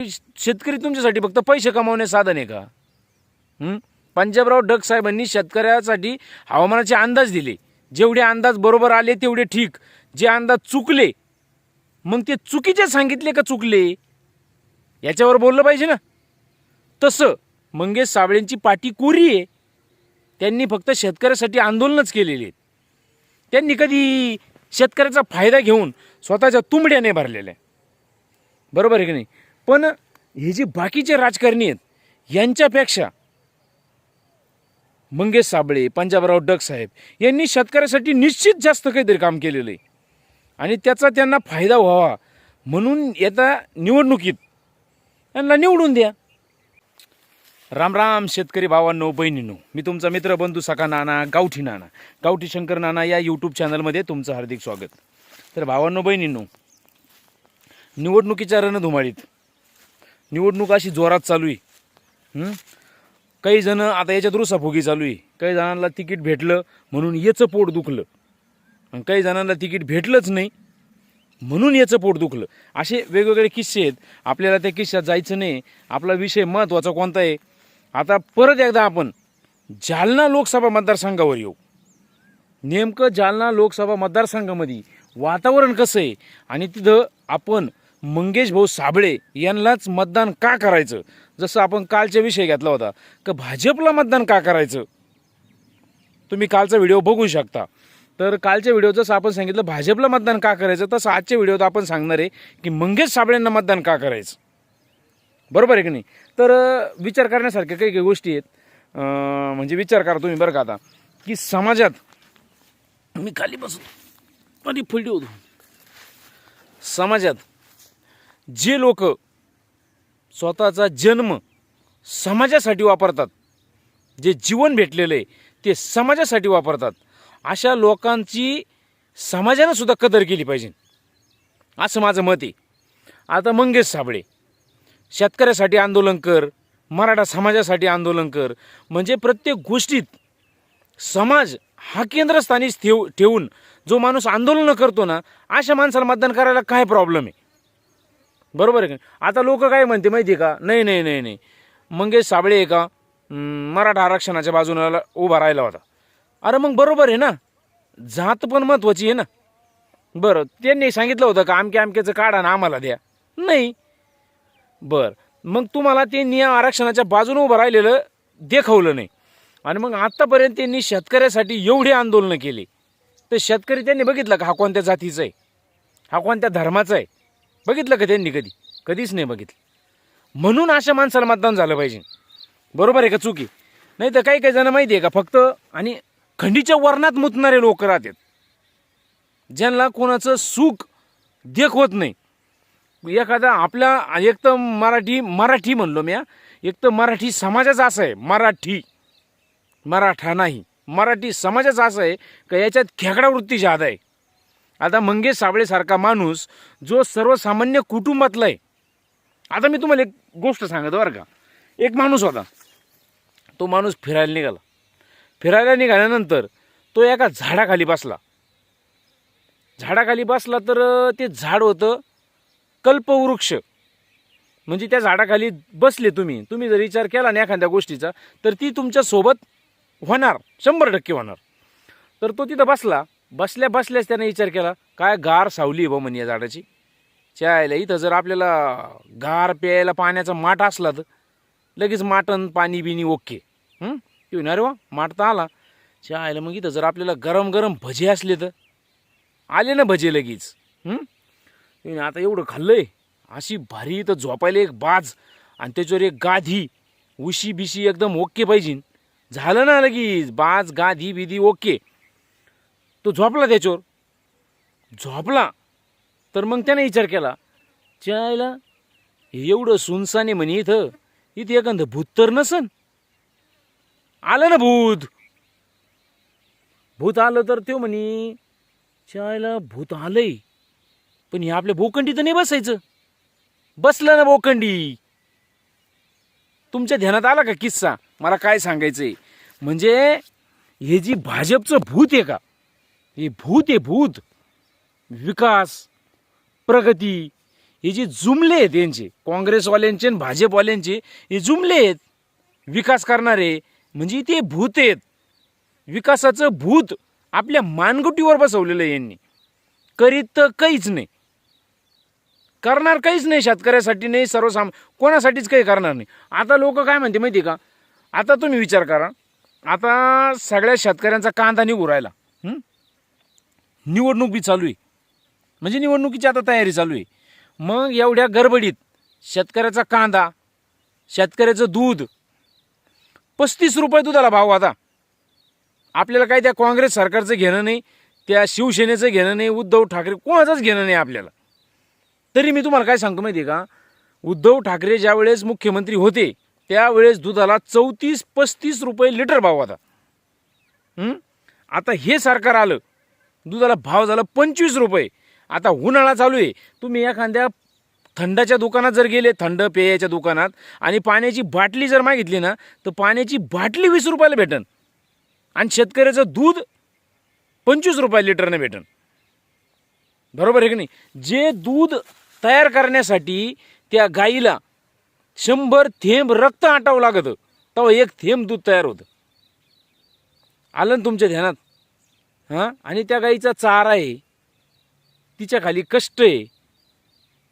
शेतकरी तुमच्यासाठी फक्त पैसे कमावणे साधन आहे का? पंजाबराव डग साहेबांनी शेतकऱ्यासाठी हवामानाचे अंदाज दिले. जेवढे अंदाज बरोबर आले तेवढे ठीक. जे अंदाज चुकले मग ते चुकीचे सांगितले का चुकले? याच्यावर बोललं पाहिजे ना. तसं मंगेश साबळेंची पाठी कोरी आहे. त्यांनी फक्त शेतकऱ्यासाठी आंदोलनच केलेली आहेत. त्यांनी कधी शेतकऱ्याचा फायदा घेऊन स्वतःच्या तुंबड्याने भरलेल्या बरोबर आहे की नाही? पण हे जे बाकीचे राजकारणी आहेत यांच्यापेक्षा मंगेश साबळे पंजाबराव डग साहेब यांनी शेतकऱ्यासाठी निश्चित जास्त काहीतरी काम केलेलं आहे. आणि त्याचा त्यांना फायदा व्हावा म्हणून येत्या निवडणुकीत त्यांना निवडून द्या. राम राम शेतकरी भावांनो बहिणींनो. मी तुमचा मित्र बंधू सखा नाना गावठी नाना. गावठी शंकर नाना या यूट्यूब चॅनलमध्ये तुमचं हार्दिक स्वागत. तर भावांनो बहिणींनो निवडणुकीच्या रणधुमाळीत निवडणूक अशी जोरात चालू आहे. काही जण आता याच्यात रुसाफुगी चालू आहे. काही जणांना तिकीट भेटलं म्हणून याचं पोट दुखलं. आणि काही जणांना तिकीट भेटलंच नाही म्हणून याचं पोट दुखलं. असे वेगवेगळे किस्से आहेत. आपल्याला त्या किस्स्यात जायचं नाही. आपला विषय महत्त्वाचा कोणता आहे? आता परत एकदा आपण जालना लोकसभा मतदारसंघावर येऊ. नेमकं जालना लोकसभा मतदारसंघामध्ये वातावरण कसं आहे? आणि तिथं आपण मंगेश भाऊ साबळे यांनाच मतदान का करायचं? जसं आपण कालचा विषय घेतला होता का भाजपला मतदान का करायचं? तुम्ही कालचा व्हिडिओ बघू शकता. तर कालच्या व्हिडिओ जसं आपण सांगितलं भाजपला मतदान का करायचं? तसं आजच्या व्हिडिओत आपण सांगणार आहे की मंगेश साबळेंना मतदान का करायचं? बरोबर आहे की नाही? तर विचार करण्यासारख्या काही काही गोष्टी आहेत. म्हणजे विचार करा तुम्ही बरं का आता की समाजात मी खाली बसून आणि फुलडी होतो समाजात जे लोक स्वतःचा जन्म समाजासाठी वापरतात जे जीवन भेटलेलं आहे ते समाजासाठी वापरतात अशा लोकांची समाजानं सुद्धा कदर केली पाहिजे. असं माझं मत आहे. आता मंगेश साबळे शेतकऱ्यासाठी आंदोलन कर मराठा समाजासाठी आंदोलन कर म्हणजे प्रत्येक गोष्टीत समाज हा केंद्रस्थानी ठेव ठेवून जो माणूस आंदोलनं करतो ना अशा माणसाला मतदान करायला काय प्रॉब्लेम आहे? बरोबर आहे का आता लोक काय म्हणते माहिती आहे का? नाही नाही नाही नाही. मंगेश साबळे एका मराठा आरक्षणाच्या बाजूला उभा राहिला होता. अरे मग बरोबर आहे ना? जात पण महत्त्वाची आहे ना? बरं त्यांनी सांगितलं होतं का आमके आमक्याचं काढा ना आम्हाला द्या. नाही. बरं मग तुम्हाला ते नियम आरक्षणाच्या बाजूने उभं राहिलेलं देखवलं नाही. आणि मग आत्तापर्यंत त्यांनी शेतकऱ्यासाठी एवढी आंदोलनं केली. तर शेतकरी त्यांनी बघितलं का हा कोणत्या जातीचा आहे? हा कोणत्या धर्माचा आहे? बघितलं का त्यांनी कधी? कधीच नाही बघितलं. म्हणून अशा माणसाला मतदान झालं पाहिजे. बरोबर आहे का चुकी? नाही तर काही काही जण माहिती आहे का फक्त आणि खंडीच्या वर्णात मुतणारे लोक राहतात. ज्यांना कोणाचं सुख देखवत नाही. एखादा आपल्या एक तर मराठी मराठी म्हणलो मी हा. एक तर मराठी समाजाचा असं आहे मराठी. मराठा नाही. मराठी समाजाचा असं आहे का याच्यात खेकडा वृत्ती जादा आहे. आता मंगेश साबळेसारखा माणूस जो सर्वसामान्य कुटुंबातला आहे. आता मी तुम्हाला एक गोष्ट सांगतो बरं का. एक माणूस होता. तो माणूस फिरायला निघाला. फिरायला निघाल्यानंतर तो एका झाडाखाली बसला. झाडाखाली बसला तर ते झाड होतं कल्पवृक्ष. म्हणजे त्या झाडाखाली बसले तुम्ही. तुम्ही जर विचार केला ना एखाद्या गोष्टीचा तर ती तुमच्यासोबत होणार. शंभर टक्के होणार. तर तो तिथं बसला. बसल्या बसल्याच त्याने विचार केला काय गार सावली आहे बा म्हणे या झाडाची. चायला इथं जर आपल्याला गार प्यायला पाण्याचा माठ असला तर लगेच माटण पाणी बिनी ओके. येऊ ना रे अरे वा माठ तर आला. चायला मग इथं जर आपल्याला गरम गरम भजे असले तर आले ना भजे लगेच. आता एवढं खाल्लंय. अशी भारी इथं झोपायला एक बाज आणि त्याच्यावर एक गाधी उशी बिशी एकदम ओके पाहिजे. झालं ना लगेच बाज गाधी बिधी ओके. तो झोपला त्याच्यावर. झोपला. तर मग त्याने विचार केला चायला हे एवढं सुनसाने म्हणे इथं इथे एखादं भूत तर नसन. आलं ना भूत. भूत आलं तर तो म्हणे चायला भूत आलंय पण हे आपल्या भोकंडी तर नाही बसायचं. बसलं ना भोकंडी तुमच्या ध्यानात आला का किस्सा? मला काय सांगायचंय? म्हणजे हे जी भाजपचं भूत आहे का हे भूत आहे भूत. विकास प्रगती हे जे जुमले आहेत यांचे काँग्रेसवाल्यांचे आणि भाजपवाल्यांचे हे जुमले आहेत. विकास करणारे म्हणजे ते भूत आहेत. विकासाचं भूत आपल्या मानगुटीवर बसवलेलं आहे यांनी. करीत तर काहीच नाही. करणार काहीच नाही शेतकऱ्यासाठी नाही सर्वसाम कोणासाठीच काही करणार नाही. आता लोक काय म्हणते माहिती आहे का? आता तुम्ही विचार करा. आता सगळ्या शेतकऱ्यांचा कांदा निघू राहिला. निवडणूक बी चालू आहे. म्हणजे निवडणुकीची आता तयारी चालू आहे. मग एवढ्या गडबडीत शेतकऱ्याचा कांदा शेतकऱ्याचं दूध पस्तीस रुपये दुधाला भाव आता. आपल्याला काय त्या काँग्रेस सरकारचं घेणं नाही त्या शिवसेनेचं घेणं नाही उद्धव ठाकरे कोणाचंच घेणं नाही आपल्याला. तरी मी तुम्हाला काय सांगतो माहिती आहे का? उद्धव ठाकरे ज्यावेळेस मुख्यमंत्री होते त्यावेळेस दुधाला चौतीस पस्तीस रुपये लिटर भाव आता आता हे सरकार आलं दुधाला भाव झाला पंचवीस रुपये. आता उन्हाळा चालू आहे. तुम्ही एखाद्या थंडाच्या दुकानात जर गेले थंड पेयाच्या दुकानात आणि पाण्याची बाटली जर मागितली ना तर पाण्याची बाटली वीस रुपयाला भेटन. आणि शेतकऱ्याचं दूध पंचवीस रुपये लिटरने भेटन. बरोबर आहे की नाही? जे दूध तयार करण्यासाठी त्या गाईला शंभर थेंब रक्त आटावं लागतं तेव्हा एक थेंब दूध तयार होतं. आलं ना तुमच्या ध्यानात? हां? आणि त्या गाईचा चारा आहे. तिच्या खाली कष्ट आहे.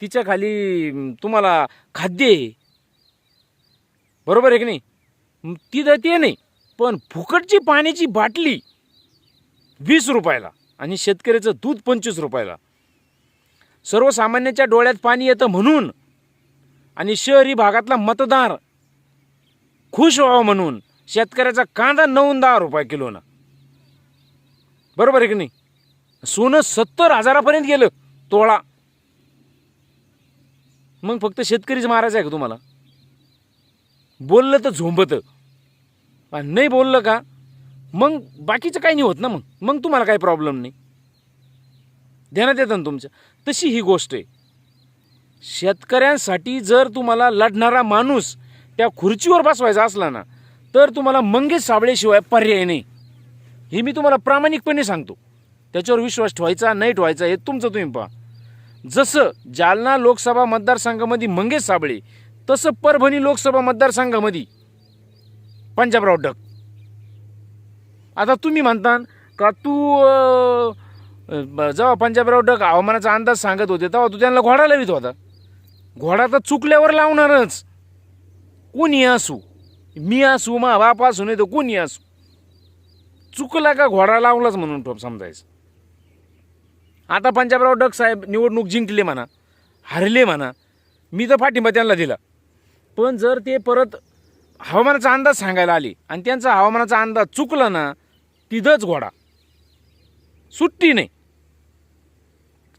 तिच्या खाली तुम्हाला खाद्य आहे. बरोबर आहे की नाही? ती तिथं नाही पण फुकटची पाण्याची बाटली वीस रुपयाला आणि शेतकऱ्याचं दूध पंचवीस रुपयाला. सर्वसामान्याच्या डोळ्यात पाणी येतं म्हणून आणि शहरी भागातला मतदार खुश व्हावं म्हणून शेतकऱ्याचा कांदा नऊ दहा रुपये किलोनं. बरोबर आहे की नाही? सोनं सत्तर हजारापर्यंत गेलं तोळा. मग फक्त शेतकरीच मारायचं आहे का तुम्हाला? बोललं तर झोंबतं. नाही बोललं का मग बाकीचं काही नाही होत ना मग? मग तुम्हाला काही प्रॉब्लेम नाही. ध्यानात येतं ना तुमच्या तशी ही गोष्ट आहे. शेतकऱ्यांसाठी जर तुम्हाला लढणारा माणूस त्या खुर्चीवर बसवायचा असला ना तर तुम्हाला मंगेश साबळेशिवाय पर्याय नाही. हे मी तुम्हाला प्रामाणिकपणे सांगतो. त्याच्यावर विश्वास ठेवायचा नाही ठेवायचा हे तुमचं तुम्ही पहा. जसं जालना लोकसभा मतदारसंघामध्ये मंगेश साबळे तसं परभणी लोकसभा मतदारसंघामध्ये पंजाबराव डक आता तुम्ही म्हणता का तू जेव्हा पंजाबराव डक हवामानाचा अंदाज सांगत होते तेव्हा तू त्यांना घोडा लावित होता. घोडा तर चुकल्यावर लावणारच. कोणी असू? मी असू मा बाप असू नाही तर कोणी असू? चुकला का घोडा लावलाच म्हणून ठोप समजायचं. आता पंजाबराव डक साहेब निवडणूक जिंकले म्हणा हरले म्हणा मी तर पाठिंबा त्यांना दिला. पण जर ते परत हवामानाचा अंदाज सांगायला आले आणि त्यांचा हवामानाचा अंदाज चुकला ना तिथंच घोडा. सुट्टी नाही.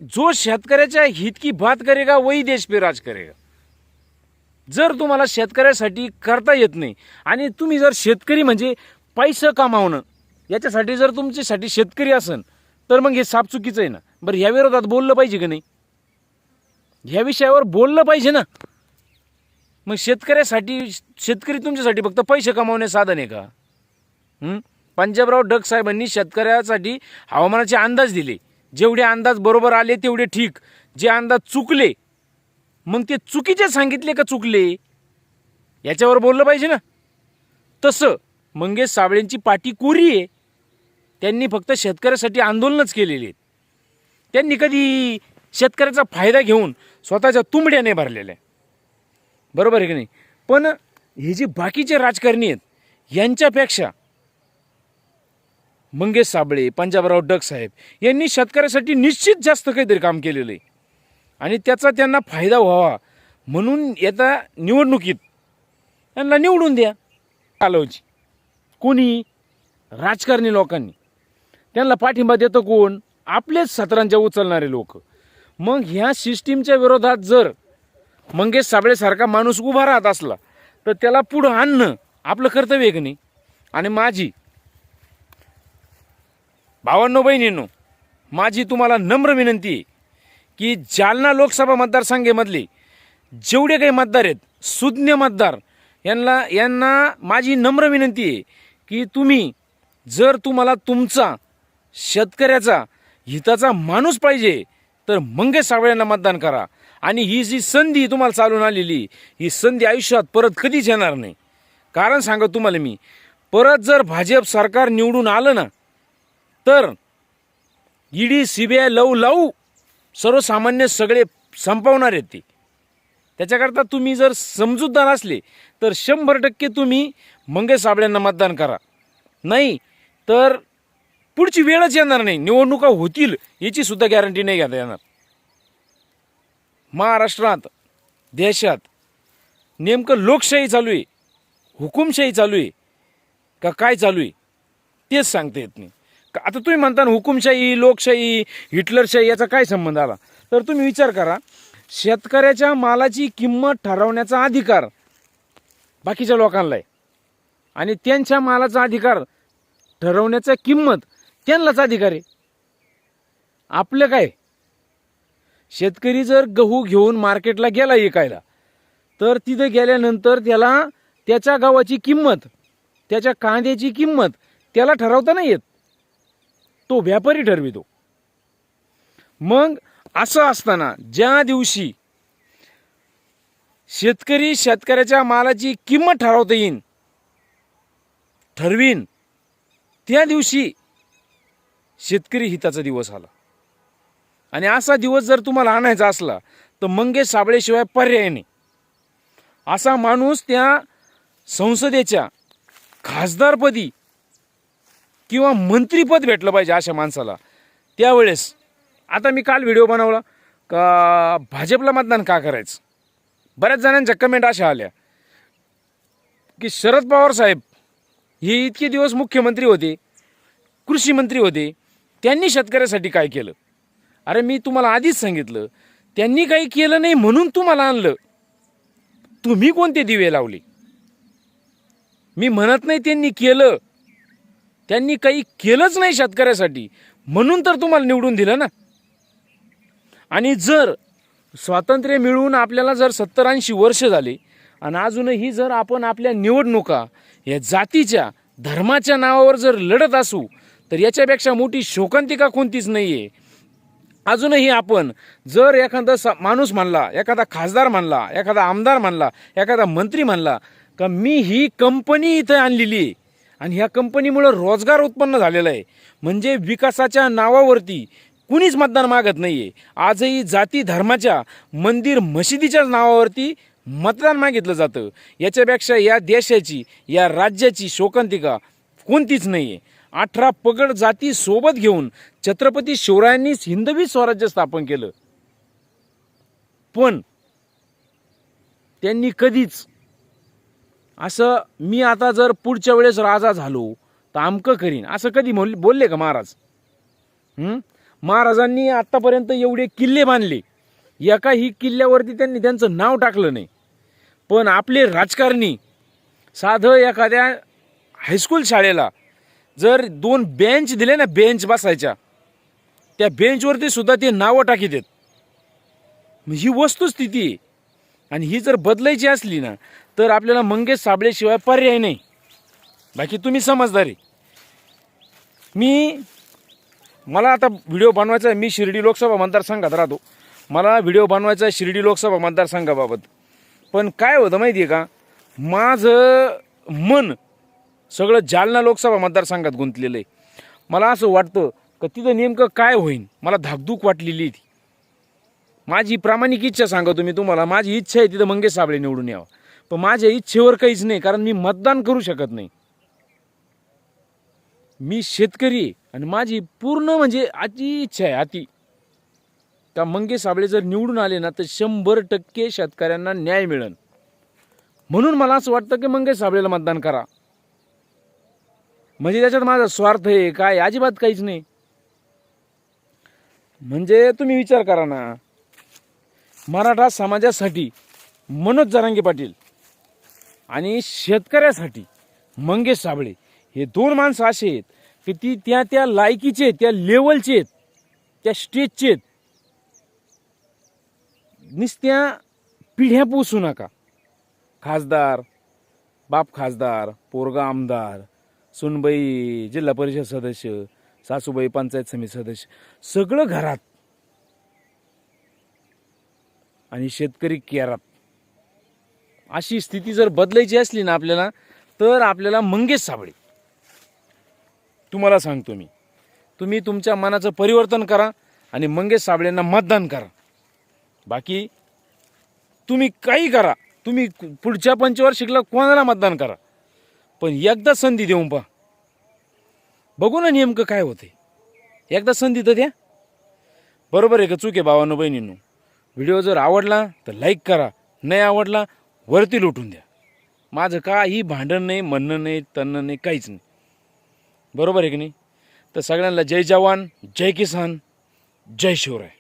जो शेतकऱ्याच्या हित की बात करेगा वही देश पे राज करेगा. जर तुम्हाला शेतकऱ्यासाठी करता येत नाही आणि तुम्ही जर शेतकरी म्हणजे पैसे कमावणं याच्यासाठी जर तुमच्यासाठी शेतकरी असन तर मग हे साप चुकीचं आहे ना? बरं ह्या विरोधात बोललं पाहिजे का नाही? ह्या विषयावर बोललं पाहिजे ना? मग शेतकऱ्यासाठी शेतकरी तुमच्यासाठी फक्त पैसे कमावणे साधन आहे का? पंजाबराव डग साहेबांनी शेतकऱ्यासाठी हवामानाचे अंदाज दिले. जेवढे अंदाज बरोबर आले तेवढे ठीक. जे अंदाज चुकले मग ते चुकीचे सांगितले का चुकले? याच्यावर बोललं पाहिजे ना? तसं मंगेश साबळेंची पाठी कोरी आहे. त्यांनी फक्त शेतकऱ्यासाठी आंदोलनच केलेली आहेत. त्यांनी कधी शेतकऱ्याचा फायदा घेऊन स्वतःच्या तुंबड्या नाही भरलेल्या बरोबर आहे की नाही? पण हे जे बाकीचे राजकारणी आहेत यांच्यापेक्षा मंगेश साबळे पंजाबराव डग साहेब यांनी शेतकऱ्यासाठी निश्चित जास्त काहीतरी काम केलेलं आहे. आणि त्याचा त्यांना फायदा व्हावा म्हणून येत्या निवडणुकीत त्यांना निवडून द्या. कालवची कोणी? राजकारणी लोकांनी. त्यांना पाठिंबा देतं कोण? आपलेच सतरांच्या उचलणारे लोक. मग ह्या सिस्टीमच्या विरोधात जर मंगेश साबळेसारखा माणूस उभा राहत असला तर त्याला पुढं आणणं आपलं कर्तव्य की नाही? आणि माझी भावांनो बहिणींनो माझी तुम्हाला नम्र विनंती आहे की जालना लोकसभा मतदारसंघामधले जेवढे काही मतदार आहेत सुज्ञ मतदार यांना यांना माझी नम्र विनंती आहे की तुम्ही जर तुम्हाला तुमचा शेतकऱ्याचा हिताचा माणूस पाहिजे तर मंगेश साबळ्यांना मतदान करा. आणि ही जी संधी तुम्हाला चालून आलेली ही संधी आयुष्यात परत कधीच येणार नाही. कारण सांगत तुम्हाला मी परत जर भाजप सरकार निवडून आलं ना तर ईडी आय लव लावू सर्वसामान्य सगळे संपवणार आहेत ते. त्याच्याकरता तुम्ही जर समजूतदार असले तर शंभर टक्के तुम्ही मंगेश साबळेंना मतदान करा. नाही तर पुढची वेळच येणार नाही. निवडणुका होतील याची सुद्धा गॅरंटी नाही घेता येणार. महाराष्ट्रात देशात नेमकं लोकशाही चालू आहे. हुकुमशाही चालू आहे. का काय चालू आहे? तेच सांगता येत नाही. का- आता तुम्ही म्हणता ना हुकुमशाही लोकशाही हिटलरशाही याचा काय संबंध आला? तर तुम्ही विचार करा शेतकऱ्याच्या मालाची किंमत ठरवण्याचा अधिकार बाकीच्या लोकांना आहे. आणि त्यांच्या मालाचा अधिकार ठरवण्याचा किंमत त्यांनाच अधिकार आहे. आपलं काय? शेतकरी जर गहू घेऊन मार्केटला गेला विकायला तर तिथं गेल्यानंतर त्याला त्याच्या गव्हाची किंमत त्याच्या कांद्याची किंमत त्याला ठरवता नाही येत. तो व्यापारी ठरवितो. मग असं असताना ज्या दिवशी शेतकरी शेतकऱ्याच्या मालाची किंमत ठरवता येईन ठरवीन त्या दिवशी शेतकरी हिताचा दिवस आला. आणि असा दिवस जर तुम्हाला आणायचा असला तर मंगेश साबळेशिवाय पर्याय नाही. असा माणूस त्या संसदेच्या खासदारपदी किंवा मंत्रीपद भेटलं पाहिजे अशा माणसाला. त्यावेळेस आता मी काल व्हिडिओ बनवला का भाजपला मतदान का करायचं? बऱ्याच जणांच्या कमेंट अशा आल्या की शरद पवार साहेब हे इतके दिवस मुख्यमंत्री होते कृषी मंत्री होते त्यांनी शेतकऱ्यासाठी काय केलं? अरे मी तुम्हाला आधीच सांगितलं त्यांनी काही केलं नाही म्हणून तुम्हाला आणलं. तुम्ही कोणते दिवे लावले? मी म्हणत नाही त्यांनी केलं. त्यांनी काही केलंच नाही शेतकऱ्यासाठी. म्हणून तर तुम्हाला निवडून दिलं ना. आणि जर स्वातंत्र्य मिळून आपल्याला जर सत्तर ऐंशी वर्ष झाले आणि अजूनही जर आपण आपल्या निवडणुका या जातीच्या धर्माच्या नावावर जर लढत असू तर याच्यापेक्षा मोठी शोकांतिका कोणतीच नाही आहे अजूनही आपण जर एखादा स माणूस म्हणला एखादा खासदार म्हणला एखादा आमदार म्हणला एखादा मंत्री म्हणला का मी ही कंपनी इथं आणलेली आहे आणि ह्या कंपनीमुळं रोजगार उत्पन्न झालेला आहे. म्हणजे विकासाच्या नावावरती कुणीच मतदान मागत नाही आहे आजही जाती धर्माच्या मंदिर मशिदीच्या नावावरती मतदान मागितलं जातं. याच्यापेक्षा या देशाची या राज्याची शोकांतिका कोणतीच नाही आहे अठरा पगड जाती सोबत घेऊन छत्रपती शिवरायांनीच हिंदवी स्वराज्य स्थापन केलं. पण त्यांनी कधीच असं मी आता जर पुढच्या वेळेस राजा झालो तर आमकं करीन. असं कधी बोल बोलले का महाराज? महाराजांनी आत्तापर्यंत एवढे किल्ले बांधले. एका ही किल्ल्यावरती त्यांनी त्यांचं नाव टाकलं नाही. पण आपले राजकारणी साधं एखाद्या हायस्कूल शाळेला जर दोन बेंच दिले ना बेंच बसायच्या त्या बेंचवरती सुद्धा ते नावं टाकी देत. ही वस्तुस्थिती आणि ही जर बदलायची असली ना तर आपल्याला मंगेश साबळेशिवाय पर्याय नाही. बाकी तुम्ही समजदारी मी मला आता व्हिडिओ बनवायचा आहे. मी शिर्डी लोकसभा मतदारसंघात राहतो. मला व्हिडिओ बनवायचा आहे शिर्डी लोकसभा मतदारसंघाबाबत. पण काय होतं माहिती आहे का? माझं मन सगळं जालना लोकसभा मतदारसंघात गुंतलेलं आहे. मला असं वाटतं का तिथं नेमकं काय होईन? मला धाकधूक वाटलेली ती. माझी प्रामाणिक इच्छा सांगतो मी तुम्हाला. माझी इच्छा आहे तिथं मंगेश साबळे निवडून यावं. पण माझ्या इच्छेवर काहीच नाही कारण मी मतदान करू शकत नाही. मी शेतकरी आहे आणि माझी पूर्ण म्हणजे अति इच्छा आहे अति. का मंगेश साबळे जर निवडून आले ना तर शंभर टक्के शेतकऱ्यांना न्याय मिळेल. म्हणून मला असं वाटतं की मंगेश साबळेला मतदान करा. म्हणजे त्याच्यात माझा स्वार्थ आहे काय अजिबात काहीच नाही. म्हणजे तुम्ही विचार करा ना मराठा समाजासाठी मनोज जरांगे पाटील आणि शेतकऱ्यासाठी मंगेश साबळे हे दोन माणसं असे आहेत की ती त्या त्या लायकीचे आहेत त्या लेवलचे आहेत त्या स्टेजचे आहेत. नुसत्या पिढ्या पोसू नका. खासदार बाप खासदार पोरगा आमदार सुनबाई जिल्हा परिषद सदस्य सासूबाई पंचायत समिती सदस्य सगळं घरात. आणि शेतकरी केरात. अशी स्थिती जर बदलायची असली ना आपल्याला तर आपल्याला मंगेश साबळे. तुम्हाला सांगतो मी. तुम्ही तुमच्या मनाचं परिवर्तन करा आणि मंगेश साबळेंना मतदान करा. बाकी तुम्ही काही करा. तुम्ही पुढच्या पंचवार्षिकला कोणाला मतदान करा? पण एकदा संधी देऊन पहा. बघू ना नेमकं काय होते एकदा संधी तर द्या. बरोबर आहे का चूक आहे भावांनो बहिणींनो? व्हिडिओ जर आवडला तर लाईक करा. नाही आवडला वरती लुटून द्या. माझं काही भांडण नाही म्हणणं नाही तणणं नाही काहीच नाही. बरोबर आहे की नाही? तर सगळ्यांना जय जवान जय किसान जय शिवराय.